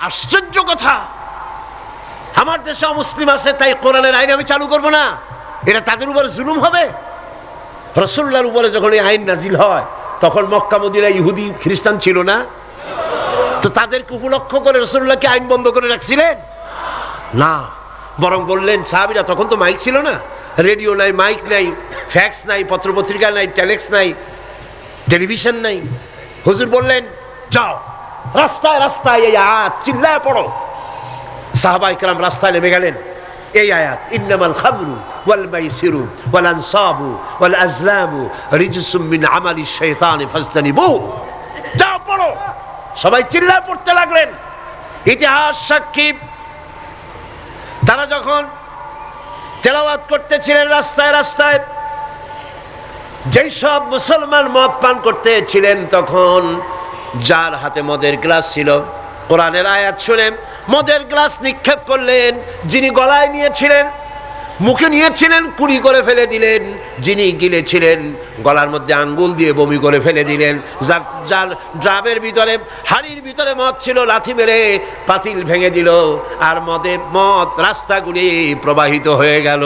আশ্চর্য কথা। আমার দেশে মুসলিম আছে, তাই কোরআনের আইন আমি চালু করব না। এটা তাদের উপর জুলুম হবে। রসুল্লার উপরে যখন এই আইন নাজিল হয়, তখন মক্কা মদিনা ইহুদি, খ্রিস্টান ছিল না। তো তাদেরকে উপলক্ষ করে রসুল্লাহকে আইন বন্ধ করে রাখছিলেন? না। বরং বললেন, সাহাবিরা তখন তো মাইক ছিল না। রেডিও নাই, মাইক নাই, ফ্যাক্স নাই, পত্রপত্রিকা নাই, টেলেক্স নাই, টেলিভিশন নাই। হুজুর বললেন, যাও। রাস্তায় রাস্তায় এই আয়াত, চিল্লায় পড়ো। সাহাবা ইকরাম রাস্তায় নেমে গেলেন। এই আয়াত, ইন্নামাল খামরু ওয়াল মাইসিরু ওয়াল আনসাবু ওয়াল আজলামু রিজসুম মিন যাও, পড়ো। সবাই চিল্লায় পড়তে লাগলেন। ইতিহাস সাক্ষী। তারা যখন তেলাওয়াত করতেছিলেন রাস্তায় রাস্তায়, যেই সব মুসলমান মদ পান করতেছিলেন, তখন যার হাতে মদের গ্লাস ছিল। কোরআনের আয়াত শুনে মদের গ্লাস নিক্ষেপ করলেন, যিনি গলায় নিয়েছিলেন, মুখে নিয়েছিলেন, কুড়ি করে ফেলে দিলেন, যিনি গিলেছিলেন গলার মধ্যে আঙ্গুল দিয়ে বমি করে ফেলে দিলেন। যার যার ড্রামের ভিতরে, হাড়ির ভিতরে মদ ছিল, লাথি মেরে পাতিল ভেঙে দিল, আর মদের মদ রাস্তাগুলি প্রবাহিত হয়ে গেল।